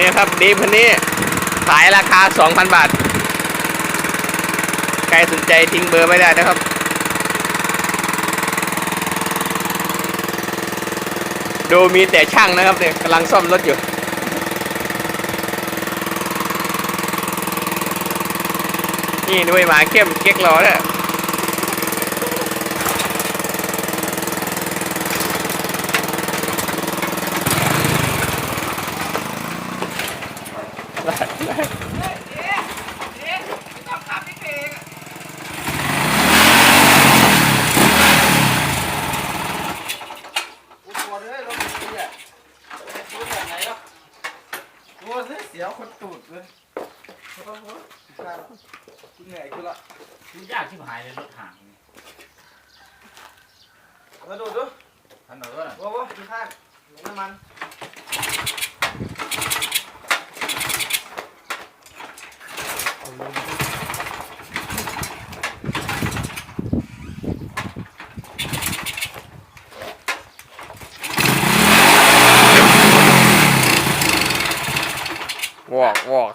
นี่ครับดีมคันนี้ขายราคา 2,000 บาท ใครสนใจทิ้งเบอร์ไม่ได้นะครับ ดูมีแต่ช่างนะครับเนี่ยกำลังซ่อมรถอยู่นี่ด้วยหมาเข้มเก๊กล้อเนี่ย กูตัว เลยรถนี้อะดูแบบไหนอะตัวเสียวคนตูดเลยโอ้โหกูเหนื่อยกูละมันยากที่หายเลยรถห่างนี่มาดูดูถนนก็น่ะว้าวว้าวดูข้างหลงน้ำมัน วอกวอก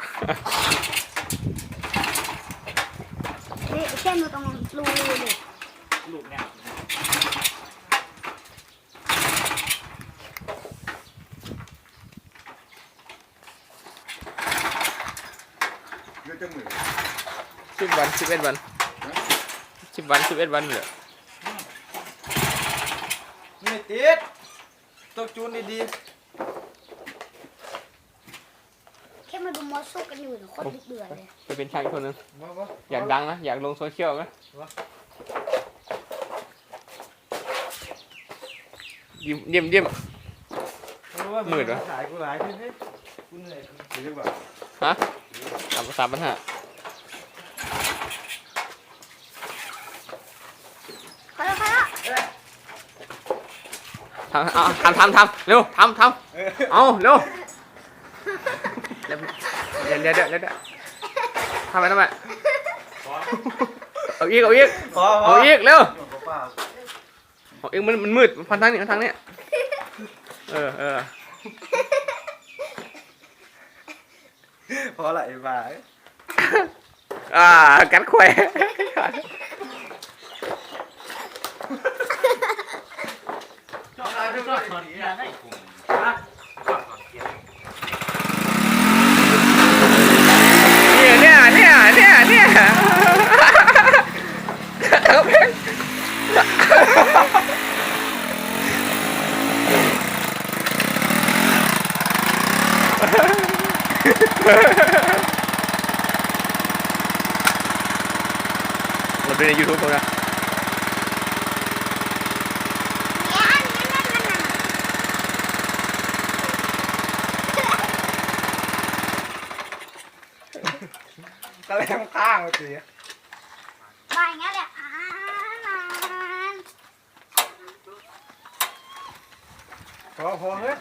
เฮ้ยเส้นอยู่ตรงนี้รูรูเลยรูเนี่ย เยอะจังเลยสิบวันสิบเอ็ดวันสิบวันสิบเอ็ดวันเหลือไม่ติดต้องจูนดีแค่มาดูมอสสู้กันอยู่เนี่ยโคตรดุเดือดเลยไปเป็นช่างอีกคนนึงๆว้าวว้าวอยากดังนะอยากลงโซเชียลไหมเยี่ยมเยี่ยมเยี่ยมมืดวะ ขายกูหลายขึ้นเฮ้ยกูเหนื่อยกูเยอะกว่า ฮะ สามสามปัญหาพอแล้วพอแล้วทำเอาทำทำทำเร็วทำทำเอาเร็วเดี๋ยวเดี๋ยวเดี๋ยวเดี๋ยวเดี๋ยวทำไปทำไปเอาอีกเอาอีกพอพอเอาอีกเร็วเปล่าเอาอีกมันมันมืดมันพันทางนี้พันทางนี้เออเออ พอละไอ้บ้าอ่ากัดแขวชอบ mình đi youtube không ra ta lên ta một tí bài nhá đẹp. À, à, à, thôi, thôi hết.